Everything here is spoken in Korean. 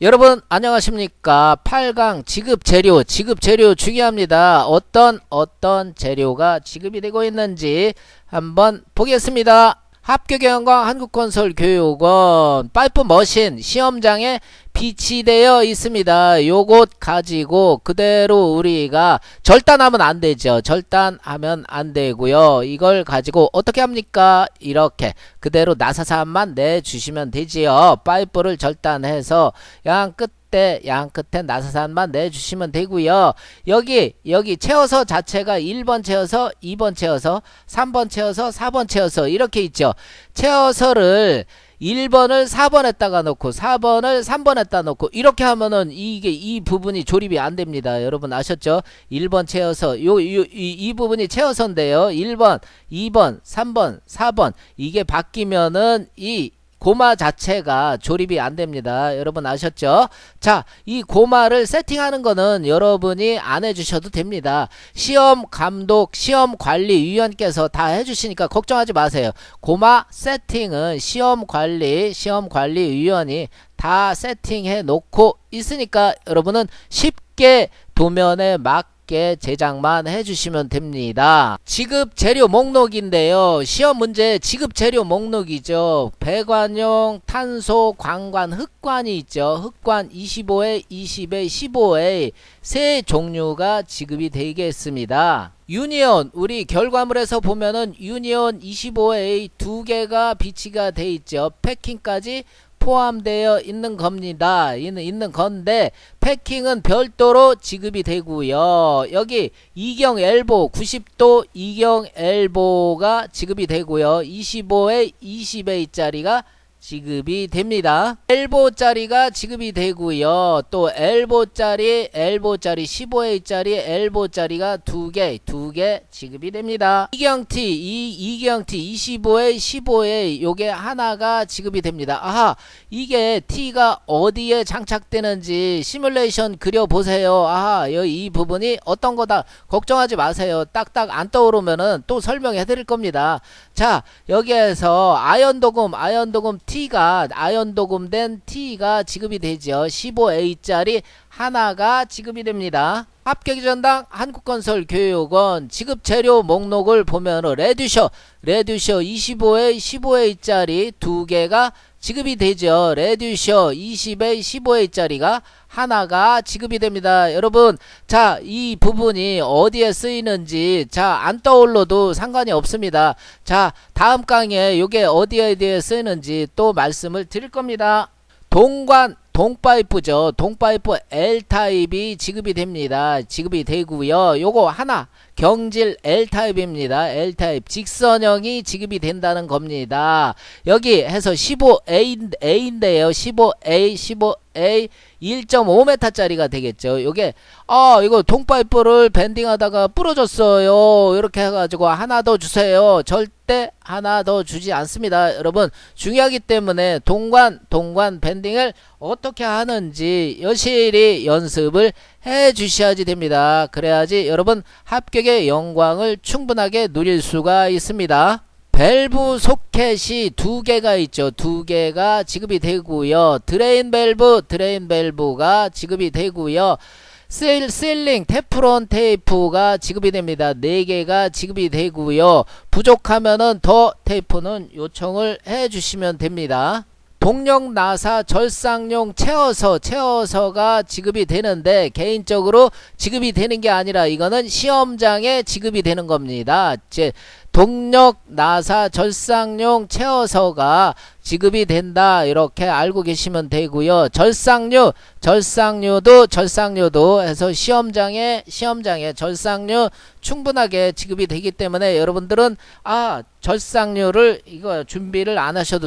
여러분 안녕하십니까? 8강 지급 재료 지급 재료 중요합니다. 어떤 어떤 재료가 지급이 되고 있는지 한번 보겠습니다. 영광 한국건설교육원 파이프 머신 시험장에 비치되어 있습니다. 요것 가지고 그대로 우리가 절단하면 안 되죠. 절단하면 안 되고요. 이걸 가지고 어떻게 합니까? 이렇게 그대로 나사산만 내주시면 되지요. 파이프를 절단해서 양 끝에 양 끝에 나사산만 내주시면 되고요. 여기 여기 채워서 자체가 1번 채워서 2번 채워서 3번 채워서 4번 채워서 이렇게 있죠. 채워서를 1번을 4번에다가 놓고 4번을 3번에다 놓고 이렇게 하면은 이게 이 부분이 조립이 안 됩니다. 여러분 아셨죠? 1번 채워서 요, 요, 이, 이 부분이 채워서인데요. 1번, 2번, 3번, 4번 이게 바뀌면은 이 고마 자체가 조립이 안 됩니다. 여러분 아셨죠? 자, 이 고마를 세팅하는 거는 여러분이 안 해주셔도 됩니다. 시험 감독, 시험 관리 위원께서 다 해주시니까 걱정하지 마세요. 고마 세팅은 시험 관리, 시험 관리 위원이 다 세팅해 놓고 있으니까 여러분은 쉽게 도면에 막게 제작만 해주시면 됩니다. 지급 재료 목록인데요. 시험 문제 지급 재료 목록이죠. 배관용, 탄소, 광관, 흑관이 있죠. 흑관 25회, 20회, 15회 세 종류가 지급이 되겠습니다. 유니온 우리 결과물에서 보면은 유니온 25회 두 개가 비치가 돼 있죠. 패킹까지 포함되어 있는 겁니다. 있는, 있는 건데 패킹은 별도로 지급이 되고요. 여기 이경 엘보 90도 이경 엘보가 지급이 되고요. 25에 20A짜리가 지급이 됩니다. 엘보짜리가 지급이 되고요. 또 엘보짜리, 엘보짜리 15A짜리, 엘보짜리가 두 개, 두 개 지급이 됩니다. 이경T, 이 이경T 25A, 15A 요게 하나가 지급이 됩니다. 아하, 이게 T가 어디에 장착되는지 시뮬레이션 그려 보세요. 아하, 이, 이 부분이 어떤 거다 걱정하지 마세요. 딱딱 안 떠오르면은 또 설명해 드릴 겁니다. 자, 여기에서 아연 도금, 아연 도금 T가 아연 도금된 T가 지급이 되죠. 15A짜리 하나가 지급이 됩니다. 합격의 전당 한국건설 교육원 지급 재료 목록을 보면은 레듀셔 레듀셔 25에 15A짜리 두 개가 지급이 되죠. 레듀셔 20에 15A짜리가 하나가 지급이 됩니다. 여러분, 자, 이 부분이 어디에 쓰이는지, 자, 안 떠올러도 상관이 없습니다. 자, 다음 강의에 요게 어디에 대해 쓰이는지 또 말씀을 드릴 겁니다. 동관, 동파이프죠. 동파이프 L타입이 지급이 됩니다. 지급이 되고요. 요거 하나 경질 L타입입니다. L타입 직선형이 지급이 된다는 겁니다. 여기 해서 15A인데요. 15A, 15A 1.5m짜리가 되겠죠. 요게 아 이거 동파이프를 밴딩하다가 부러졌어요. 이렇게 해가지고 하나 더 주세요. 절대 하나 더 주지 않습니다. 여러분 중요하기 때문에 동관 동관 밴딩을 어떻게 하는지 여실히 연습을 해 주셔야지 됩니다. 그래야지 여러분 합격의 영광을 충분하게 누릴 수가 있습니다. 밸브 소켓이 두 개가 있죠. 두 개가 지급이 되고요. 드레인 밸브, 드레인 밸브가 지급이 되고요. 실, 실링 테프론 테이프가 지급이 됩니다. 네 개가 지급이 되고요. 부족하면은 더 테이프는 요청을 해 주시면 됩니다. 동력 나사 절상용 채워서 채워서가 지급이 되는데 개인적으로 지급이 되는 게 아니라 이거는 시험장에 지급이 되는 겁니다. 제 동력 나사 절상용 채워서가 지급이 된다 이렇게 알고 계시면 되고요. 절상류 절상류도 절상류도 해서 시험장에 시험장에 절상류 충분하게 지급이 되기 때문에 여러분들은 아 절상류를 이거 준비를 안 하셔도